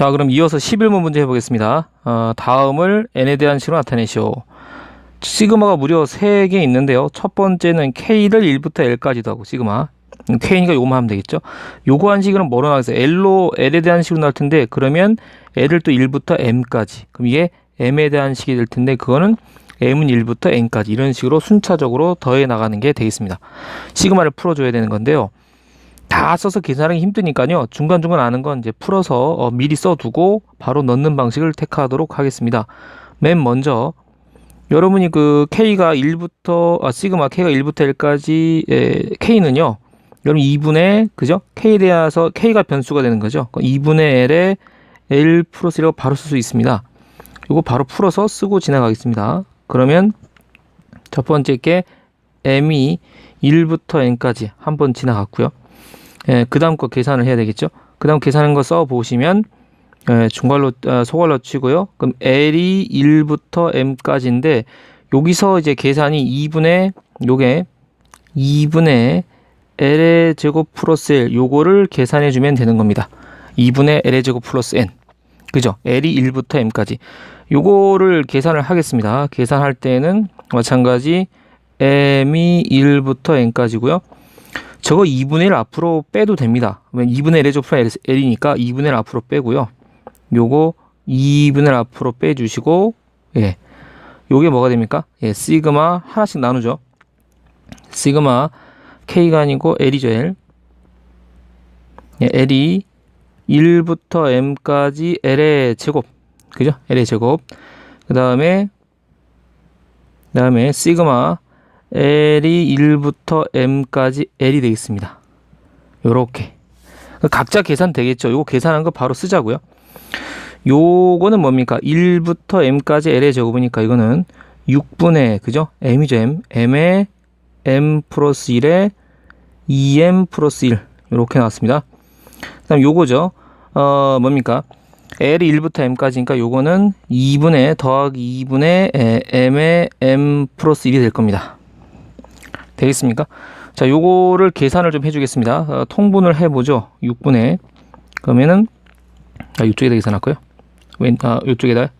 자, 그럼 이어서 11번 문제 해보겠습니다. 어, 다음을 n에 대한 식으로 나타내시오. 시그마가 무려 3개 있는데요. 첫 번째는 k를 1부터 l까지도 하고 시그마. 음, k니까 요거만 하면 되겠죠. 요거 한 식은 뭐로 나가겠어요? l로 l에 대한 식으로 나올 텐데 그러면 l을 또 1부터 m까지. 그럼 이게 m에 대한 식이 될 텐데 그거는 m은 1부터 n까지 이런 식으로 순차적으로 더해 나가는 게 되겠습니다. 시그마를 풀어줘야 되는 건데요. 다 써서 계산하기 힘드니까요. 중간중간 아는 건 이제 풀어서 어, 미리 써두고 바로 넣는 방식을 택하도록 하겠습니다. 맨 먼저 여러분이 그 K가 1부터 아 시그마 K가 1부터 L까지 에, K는요. 여러분 2분의 그죠? K에 대해서 K가 변수가 되는 거죠. 2분의 L에 L 플러스라고 바로 쓸 수 있습니다. 이거 바로 풀어서 쓰고 지나가겠습니다. 그러면 첫 번째 게 M이 1부터 N까지 한번 지나갔고요. 예, 그 다음 거 계산을 해야 되겠죠. 그 다음 계산한 거 써 보시면 예, 중괄로 아, 소괄로 치고요. 그럼 L이 1부터 M까지인데 여기서 이제 계산이 2분의 요게 2분의 L의 제곱 플러스 L 요거를 계산해 주면 되는 겁니다. 2분의 L의 제곱 플러스 N 그죠? L이 1부터 M까지 요거를 계산을 하겠습니다. 계산할 때는 마찬가지 M이 1부터 N까지고요. 저거 2분의 1 앞으로 빼도 됩니다. 왜 2분의 1의 조프 L이니까 2분의 1 앞으로 빼고요. 요거 2분의 1 앞으로 빼주시고, 예. 요게 뭐가 됩니까? 예, 시그마 하나씩 나누죠. 시그마 K가 아니고 L이죠, L. 예, L이 1부터 M까지 L의 제곱. 그죠? L의 제곱. 그 다음에, 그 다음에 시그마 L이 1부터 M까지 L이 되겠습니다. 요렇게. 각자 계산 되겠죠. 요거 계산한 거 바로 쓰자고요. 요거는 뭡니까? 1부터 M까지 L의 제곱이니까 이거는 6분의, 그죠? M이죠, M. M의 M 플러스 1에 2M 플러스 1. 요렇게 나왔습니다. 그 다음 요거죠. 어, 뭡니까? L이 1부터 M까지니까 요거는 2분의 더하기 2분의 M의 M 플러스 1이 될 겁니다. 되겠습니까? 자, 요거를 계산을 좀 해주겠습니다. 어, 통분을 해보죠. 6분의 그러면은 아, 이쪽에다 계산할 거요. 왼, 아, 이쪽에다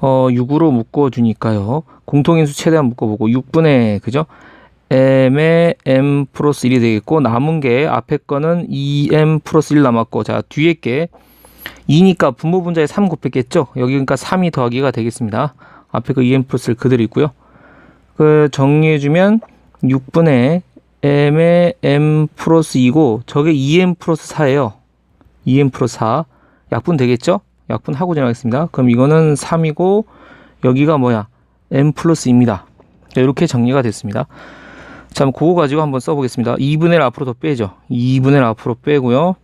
어, 6으로 묶어주니까요. 공통인수 최대한 묶어보고 6분의 그죠? m의 m 플러스 1이 되겠고 남은 게 앞에 거는 2m 플러스 1 남았고 자 뒤에 게 2니까 분모 분자에 3 곱했겠죠? 여기 그러니까 3이 더하기가 되겠습니다. 앞에 그 2m 플러스 1 그대로 있고요. 그 정리해주면 6분의 m의 m 플러스 2고 저게 2m 플러스 4예요. 2m 플러스 4. 약분 되겠죠? 약분 하고 지나가겠습니다. 그럼 이거는 3이고 여기가 뭐야? m 플러스입니다. 이렇게 정리가 됐습니다. 자, 그거 가지고 한번 써보겠습니다. 2분의 1 앞으로 더 빼죠. 2분의 1 앞으로 빼고요.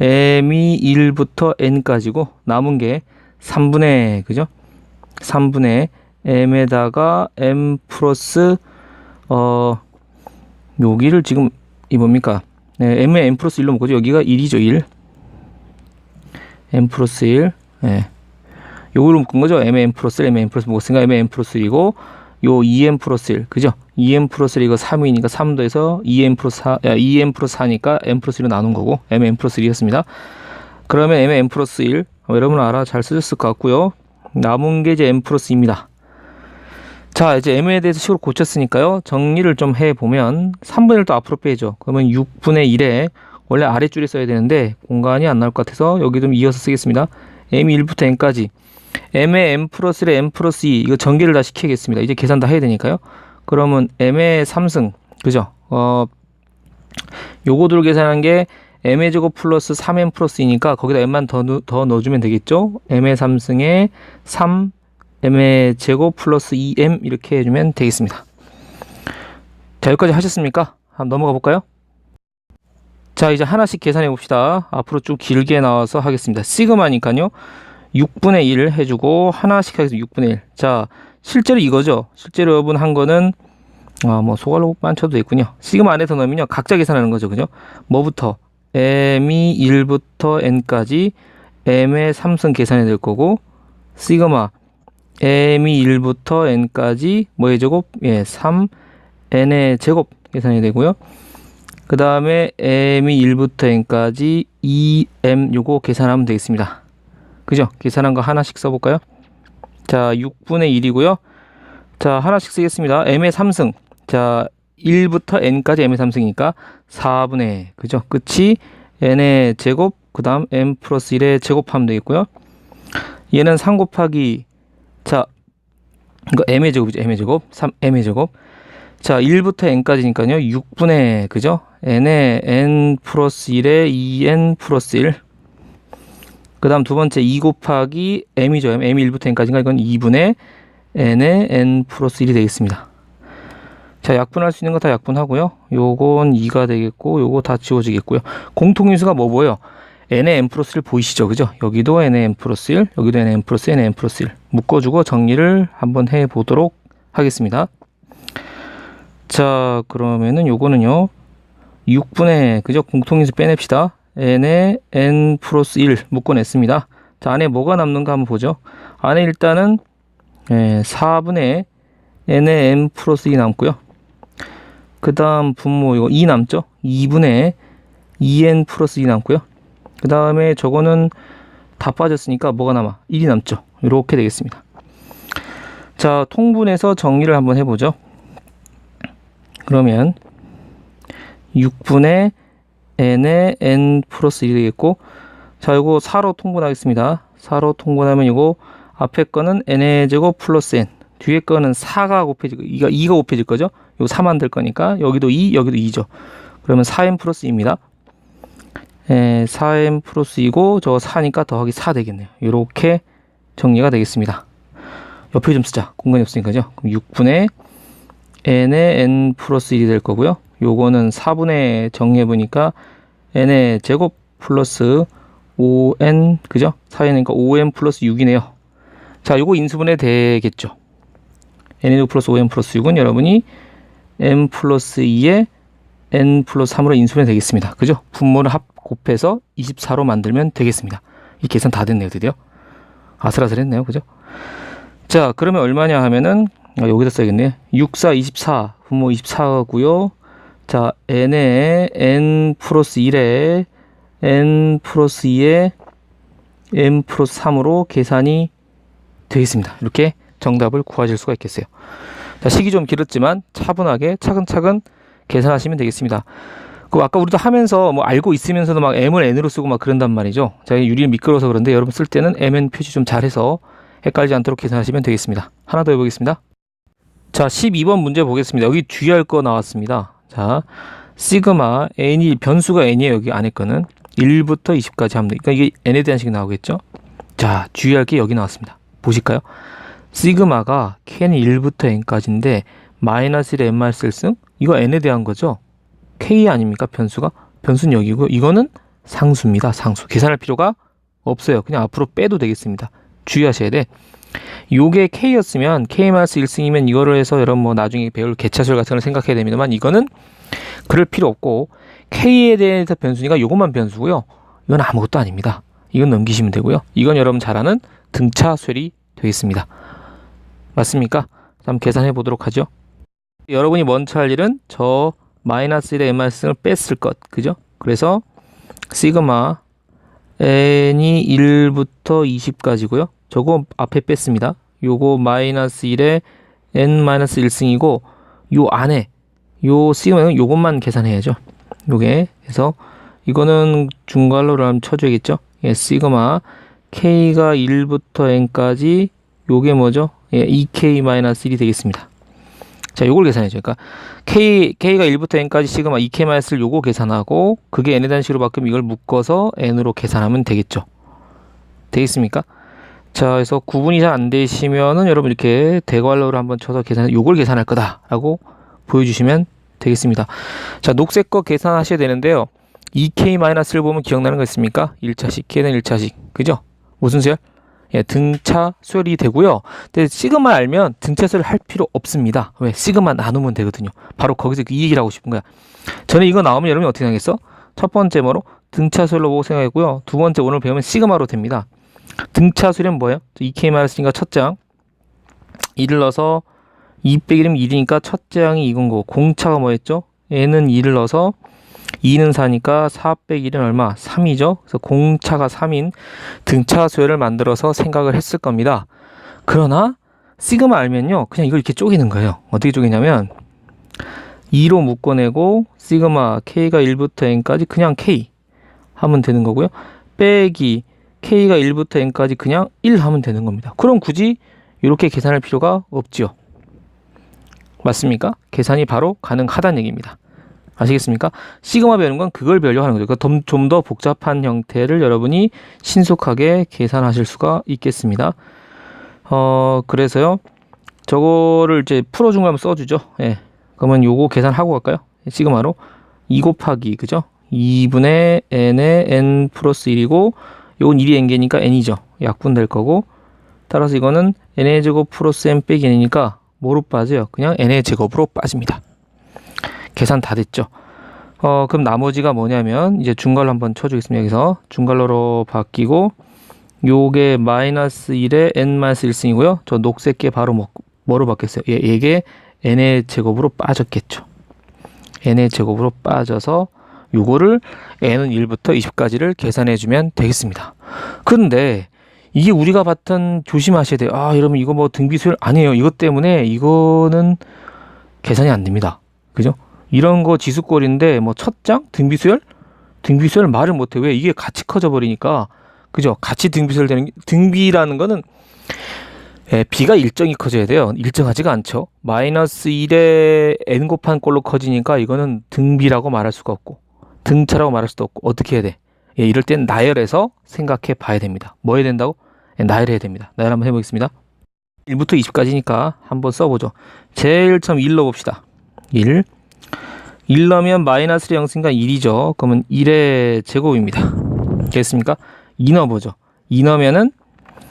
m이 1부터 n까지고 남은 게 3분의 그죠? 3분의 m에다가 m 플러스 어, 여기를 지금 이 뭡니까? 네, m에 m 플러스 1로 묶어죠. 여기가 1이죠, 1. m 플러스 1. 예. 요거로 묶은 거죠. m에 m 플러스 1, m에 m 플러스 묶었으니까 m에 m 플러스 1이고 요 2m 플러스 1. 그죠? 2m 플러스 1 이거 3이니까 3도 해서 2m 플러스 4, 야, 2m 플러스 4니까 m 플러스 1로 나눈 거고 m m 플러스 1이었습니다. 그러면 m m 플러스 1. 어, 여러분 알아 잘 쓰셨을 것 같고요. 남은 게 이제 m 플러스 2입니다. 자, 이제 m에 대해서 식으로 고쳤으니까요. 정리를 좀 해보면 3분의 1도 앞으로 빼죠. 그러면 6분의 1에 원래 아래줄에 써야 되는데 공간이 안 나올 것 같아서 여기 좀 이어서 쓰겠습니다. m이 1부터 n까지 m의 m 플러스 1에 m 플러스 2 이거 전개를 다 시키겠습니다. 이제 계산 다 해야 되니까요. 그러면 m의 3승 그죠? 어 요거들 계산한 게 m의 제곱 플러스 3m 플러스 2니까 거기다 m만 더, 더 넣어주면 되겠죠? m의 3승에 3 m의 제곱 플러스 2m 이렇게 해주면 되겠습니다. 자 여기까지 하셨습니까? 한번 넘어가 볼까요? 자 이제 하나씩 계산해 봅시다. 앞으로 좀 길게 나와서 하겠습니다. 시그마니까요. 6분의 1 해주고 하나씩 하겠습니다. 6분의 1. 자 실제로 이거죠. 실제로 여러분 한 거는 아, 뭐 소괄호만 쳐도 있군요. 시그마 안에서 넣으면요. 각자 계산하는 거죠. 그죠? 뭐부터? m이 1부터 n까지 m의 3승 계산이 될 거고 시그마 m이 1부터 n까지 뭐의 제곱? 예, 3 n의 제곱 계산이 되고요. 그 다음에 m이 1부터 n까지 2m 요거 계산하면 되겠습니다. 그죠? 계산한 거 하나씩 써볼까요? 자, 6분의 1이고요. 자, 하나씩 쓰겠습니다. m의 3승. 자, 1부터 n까지 m의 3승이니까 4분의 그죠? 끝이 n의 제곱 그 다음 m 플러스 1의 제곱하면 되겠고요. 얘는 3 곱하기 자 이거 m의 제곱이죠. m의 제곱 3 m의 제곱 자 1부터 n까지니까요. 6분의 그죠? n의 n 플러스 1의 2n 플러스 1. 그 다음 두 번째 2 곱하기 m이죠. m, m이 1부터 n까지인가 이건 2분의 n의 n 플러스 1이 되겠습니다. 자, 약분할 수 있는 거 다 약분하고요. 요건 2가 되겠고, 요거 다 지워지겠고요. 공통인수가 뭐 보여? N의 n 플러스 1 보이시죠? 그죠? 여기도 n의 n 플러스 1, 여기도 n의 n 플러스 1, n의 n 플러스 1. 묶어주고 정리를 한번 해 보도록 하겠습니다. 자, 그러면은 요거는요. 6분의, 그죠? 공통인수 빼냅시다. n의 n 플러스 1 묶어냈습니다. 자, 안에 뭐가 남는가 한번 보죠. 안에 일단은 예, 4분의 n의 n 플러스 2 남고요. 그 다음 분모 이거 2 남죠? 2분의 2n 플러스 2 남고요. 그 다음에 저거는 다 빠졌으니까 뭐가 남아? 1이 남죠. 이렇게 되겠습니다. 자, 통분해서 정리를 한번 해보죠. 그러면 6분의 n의 n 플러스 1이 되겠고 자, 이거 4로 통분하겠습니다. 4로 통분하면 이거 앞에 거는 n의 제곱 플러스 n 뒤에 거는 4가 곱해지고 2가 2가 곱해질 거죠. 요4 만들 거니까 여기도 2, 여기도 2죠. 그러면 4n 플러스 2입니다. 에, 4n 플러스 2고 저 4니까 더하기 4 되겠네요. 이렇게 정리가 되겠습니다. 옆에 좀 쓰자. 공간이 없으니까죠. 그럼 6분의 n의 n 플러스 1이 될 거고요. 요거는 4분의 정리해 보니까 n의 제곱 플러스 5n 그죠? 4n이니까 5n 플러스 6이네요. 자, 요거 인수분해 되겠죠. n 플러스 5n 플러스 6은 여러분이 n 플러스 2에 n 플러스 3으로 인수분해 되겠습니다. 그죠? 분모를 합 곱해서 24로 만들면 되겠습니다. 이 계산 다 됐네요, 드디어. 아슬아슬했네요, 그죠? 자, 그러면 얼마냐 하면은 아, 여기다 써야겠네. 6, 4, 24 분모 24고요. 자, n에 n 플러스 1에 n 플러스 2에 n 플러스 3으로 계산이 되겠습니다. 이렇게 정답을 구하실 수가 있겠어요. 자, 시기 좀 길었지만 차분하게 차근차근 계산하시면 되겠습니다. 그 아까 우리도 하면서 뭐 알고 있으면서도 막 m을 n으로 쓰고 막 그런단 말이죠. 제가 유리를 미끄러서 그런데 여러분 쓸 때는 mn 표시 좀 잘해서 헷갈리지 않도록 계산하시면 되겠습니다. 하나 더 해보겠습니다. 자, 12번 문제 보겠습니다. 여기 주의할 거 나왔습니다. 자, 시그마 n이 변수가 n이에요. 여기 안에 거는 1부터 20까지 하면 되니까 이게 n에 대한 식이 나오겠죠. 자, 주의할 게 여기 나왔습니다. 보실까요? 시그마가 k는 1부터 n까지인데 마이너스 1에 n-1승 이거 n에 대한 거죠. K 아닙니까 변수가 변수는 여기고 이거는 상수입니다. 상수 계산할 필요가 없어요. 그냥 앞으로 빼도 되겠습니다. 주의하셔야 돼. 요게 k였으면 k-1승이면 이거를 해서 여러분 뭐 나중에 배울 개차술 같은 걸 생각해야 됩니다만 이거는 그럴 필요 없고 k에 대해서 변수니까 요것만 변수고요. 이건 아무것도 아닙니다. 이건 넘기시면 되고요. 이건 여러분 잘 아는 등차술이 되겠습니다. 맞습니까? 한번 계산해 보도록 하죠. 여러분이 먼저 할 일은 저 마이너스 1의 m승을 뺐을 것. 그죠? 그래서 시그마 n이 1부터 20까지고요. 저거 앞에 뺐습니다. 요거 마이너스 1에 n-1승이고 요 안에 요 시그마는 요것만 계산해야죠. 요게 그래서 이거는 중괄호를 한번 쳐줘야겠죠. 예, 시그마 k가 1부터 n까지 요게 뭐죠? 예, 2k-1이 되겠습니다. 자, 요걸 계산해줘. 그러니까 k k가 1부터 n까지 시그마 2k-1 요거 계산하고 그게 n에 대한 식으로 바뀌면 이걸 묶어서 n으로 계산하면 되겠죠. 되겠습니까? 자, 그래서 구분이 잘 안 되시면은 여러분 이렇게 대괄호를 한번 쳐서 계산, 요걸 계산할 거다라고 보여주시면 되겠습니다. 자, 녹색 거 계산하셔야 되는데요. 2k-를 보면 기억나는 거 있습니까? 1차식, k는 1차식. 그죠? 무슨 수열? 예, 등차 수열이 되고요. 근데 시그마 알면 등차 수열 할 필요 없습니다. 왜? 시그마 나누면 되거든요. 바로 거기서 이 얘기를 하고 싶은 거야. 저는 이거 나오면 여러분이 어떻게 하겠어? 첫 번째 뭐로? 등차 수열로 보고 생각했고요. 두 번째 오늘 배우면 시그마로 됩니다. 등차 수열은 뭐예요? 2K 쓰니까 첫 장. 1을 넣어서 2 빼기 면 1이니까 첫 장이 이건 거고 공차가 뭐였죠? n은 2를 넣어서 2는 4니까 4 빼기 1은 얼마? 3이죠. 그래서 공차가 3인 등차 수열을 만들어서 생각을 했을 겁니다. 그러나 시그마 알면요. 그냥 이걸 이렇게 쪼개는 거예요. 어떻게 쪼개냐면 2로 묶어내고 시그마 k가 1부터 n까지 그냥 k 하면 되는 거고요. 빼기 k가 1부터 n까지 그냥 1 하면 되는 겁니다. 그럼 굳이 이렇게 계산할 필요가 없지요. 맞습니까? 계산이 바로 가능하다는 얘기입니다. 아시겠습니까? 시그마 배우는 건 그걸 배우려고 하는 거죠. 그러니까 좀 더 복잡한 형태를 여러분이 신속하게 계산하실 수가 있겠습니다. 어, 그래서요. 저거를 이제 풀어준 거 한번 써주죠. 예. 그러면 요거 계산하고 갈까요? 시그마로. 2 곱하기, 그죠? 2분의 n의 n 플러스 1이고, 요건 1이 n개니까 n이죠. 약분 될 거고, 따라서 이거는 n의 제곱 플러스 n 빼기 n이니까 뭐로 빠져요? 그냥 n의 제곱으로 빠집니다. 계산 다 됐죠? 어, 그럼 나머지가 뭐냐면, 이제 중괄로 한번 쳐주겠습니다. 여기서 중괄로로 바뀌고, 요게 마이너스 1에 n 마이너스 1승이고요. 저 녹색 게 바로 뭐, 뭐로 바뀌었어요? 예, 이게 n의 제곱으로 빠졌겠죠. n의 제곱으로 빠져서 요거를 n은 1부터 20까지를 계산해 주면 되겠습니다. 근데 이게 우리가 봤던 조심하셔야 돼요. 아, 여러분 이거 뭐 등비 수열 아니에요. 이것 때문에 이거는 계산이 안 됩니다. 그죠? 이런 거 지수꼴인데 뭐 첫장 등비수열 등비수열 말을 못해. 왜 이게 같이 커져 버리니까 그죠? 같이 등비수열 되는 등비라는 거는 예, B가 일정이 커져야 돼요. 일정하지가 않죠. 마이너스 1에 n 곱한 꼴로 커지니까 이거는 등비라고 말할 수가 없고 등차라고 말할 수도 없고 어떻게 해야 돼? 예, 이럴 땐 나열해서 생각해 봐야 됩니다. 뭐 해야 된다고? 예, 나열해야 됩니다. 나열 한번 해보겠습니다. 1부터 20까지니까 한번 써보죠. 제일 처음 1 넣어봅시다. 1. 1 넣으면 마이너스 0승니까 1이죠. 그러면 1의 제곱입니다. 됐습니까? 2 넣어보죠. 2 넣으면은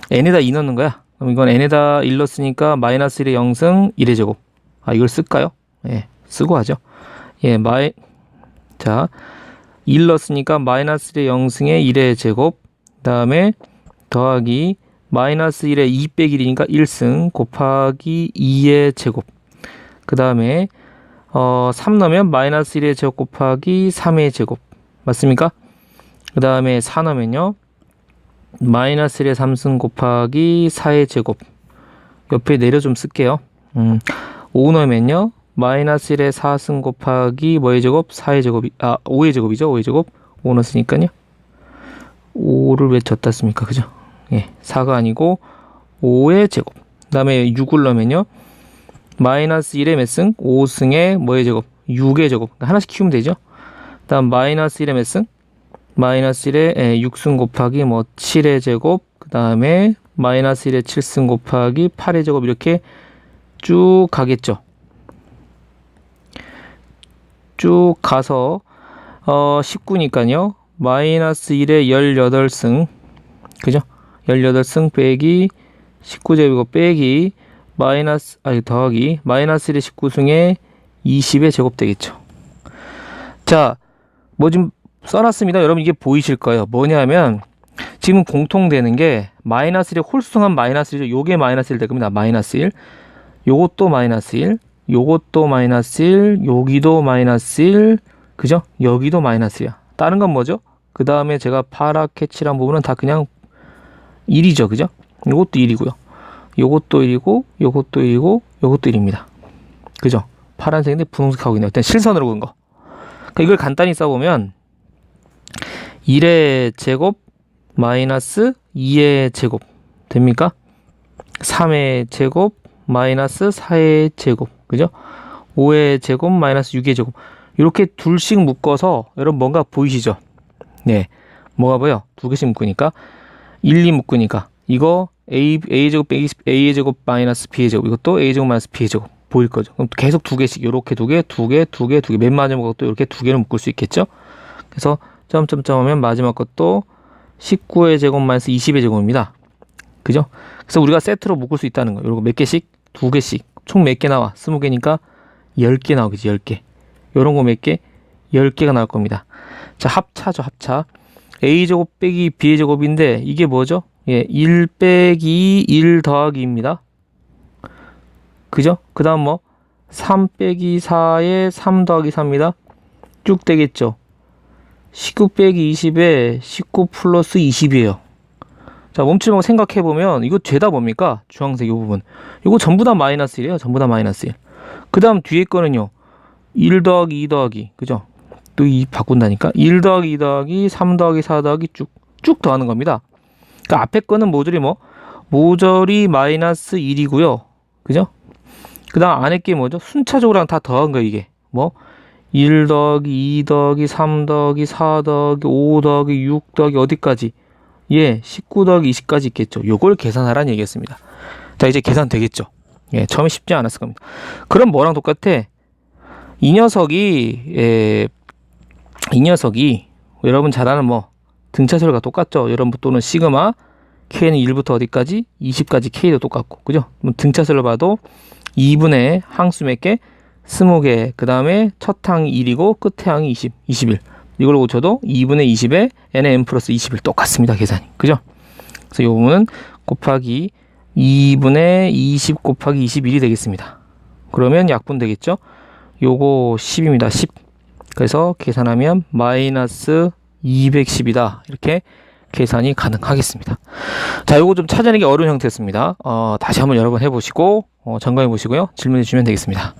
n에다 2 넣는 거야. 그럼 이건 n에다 1 넣었으니까 마이너스 1의 0승 1의 제곱. 아, 이걸 쓸까요? 예, 쓰고 하죠. 예, 마이, 자, 1 넣었으니까 마이너스 1의 0승의 1의 제곱. 그 다음에 더하기 마이너스 1의 2 빼기 1이니까 1승 곱하기 2의 제곱. 그 다음에 어, 3 넣으면 마이너스 1의 제곱 곱하기 3의 제곱. 맞습니까? 그 다음에 4 넣으면요. 마이너스 1의 3승 곱하기 4의 제곱 옆에 내려 좀 쓸게요. 음, 5 넣으면요. 마이너스 1의 4승 곱하기 뭐의 제곱? 4의 제곱이 아 5의 제곱이죠. 5의 제곱 5 넣었으니까요. 5를 왜 졌다 씁니까? 그죠? 예, 4가 아니고 5의 제곱 그 다음에 6을 넣으면요. 마이너스 1의 몇 승? 5승의 뭐의 제곱? 6의 제곱 하나씩 키우면 되죠. 그 다음 마이너스 1의 몇 승? 마이너스 1에 6승 곱하기 뭐 7의 제곱 그 다음에 마이너스 1에 7승 곱하기 8의 제곱 이렇게 쭉 가겠죠. 쭉 가서 어 19니까요. 마이너스 1에 18승 그죠? 18승 빼기 19제곱 빼기 마이너스 아니 더하기 마이너스 1의 19승에 20의 제곱 되겠죠. 자, 뭐 지금 써놨습니다. 여러분 이게 보이실 거예요. 뭐냐면 지금 공통되는 게 마이너스 1의 홀수한 마이너스 1이죠. 요게 마이너스 1 될 겁니다. 마이너스 1. 요것도 마이너스 1. 요것도 마이너스 1. 여기도 마이너스 1. 그죠? 여기도 마이너스 1이야. 다른 건 뭐죠? 그 다음에 제가 파랗게 칠한 부분은 다 그냥 1이죠. 그죠? 요것도 1이고요. 요것도 1이고 요것도 1이고 요것도 1입니다. 그죠? 파란색인데 분홍색하고 있네요. 일단 실선으로 그은 거. 그러니까 이걸 간단히 써보면 1의 제곱 마이너스 2의 제곱 됩니까? 3의 제곱 마이너스 4의 제곱 그죠? 5의 제곱 마이너스 6의 제곱 이렇게 둘씩 묶어서 여러분 뭔가 보이시죠? 네 뭐가 보여? 두 개씩 묶으니까 1, 2 묶으니까 이거 a, a 제곱 빼기 a의 제곱 마이너스 b의 제곱 이것도 a 제곱 마이너스 b의 제곱 보일 거죠. 그럼 계속 두 개씩 이렇게 두 개, 두 개, 두 개, 두 개. 맨 마지막 것도 이렇게 두 개를 묶을 수 있겠죠. 그래서 점점점 하면 마지막 것도 19의 제곱 마이너스 20의 제곱입니다. 그죠? 그래서 우리가 세트로 묶을 수 있다는 거예요. 이런 거몇 개씩? 두 개씩. 총 몇 개 나와? 20개니까 10개 나오겠지, 10개. 요런 거 몇 개? 10개가 나올 겁니다. 자, 합차죠, 합차. a제곱 빼기 b의 제곱인데 이게 뭐죠? 예, 1 빼기 1 더하기 입니다. 그죠? 그 다음 뭐? 3 빼기 4에 3 더하기 4입니다. 쭉 되겠죠? 19 빼기 20에 19 플러스 20이에요. 자, 멈추면 생각해보면 이거 죄다 뭡니까? 주황색 이 부분. 이거 전부 다 마이너스 1이에요. 전부 다 마이너스 1. 그 다음 뒤에 거는요. 1 더하기 2 더하기. 그죠? 또이 바꾼다니까? 1 더하기 2 더하기 3 더하기 4 더하기 쭉, 쭉 더하는 겁니다. 그 앞에 거는 모조리 뭐? 모조리 마이너스 1이고요. 그죠? 그 다음 안에 게 뭐죠? 순차적으로 다 더한 거예요, 이게. 뭐? 1 더하기 2 더하기 3 더하기 4 더하기 5 더하기 6 더하기 어디까지? 예, 19 더하기 20까지 있겠죠. 요걸 계산하라는 얘기였습니다. 자, 이제 계산 되겠죠. 예, 처음에 쉽지 않았을 겁니다. 그럼 뭐랑 똑같아? 이 녀석이, 예, 이 녀석이, 여러분 잘 아는 뭐, 등차수가 똑같죠. 여러분 또는 시그마, K는 1부터 어디까지? 20까지 K도 똑같고, 그죠? 등차수를 봐도 2분의 항수 몇 개? 20개. 그 다음에 첫 항이 1이고 끝에 항이 20, 21. 이걸 고쳐도 2분의 20에 n의 n 플러스 21 똑같습니다. 계산이. 그죠? 그래서 이 부분은 곱하기 2분의 20 곱하기 21이 되겠습니다. 그러면 약분 되겠죠? 요거 10입니다. 10. 그래서 계산하면 마이너스 210이다. 이렇게 계산이 가능하겠습니다. 자, 요거 좀 찾아내기 어려운 형태였습니다. 어, 다시 한번 여러 번 해보시고, 어, 점검해 보시고요. 질문해 주시면 되겠습니다.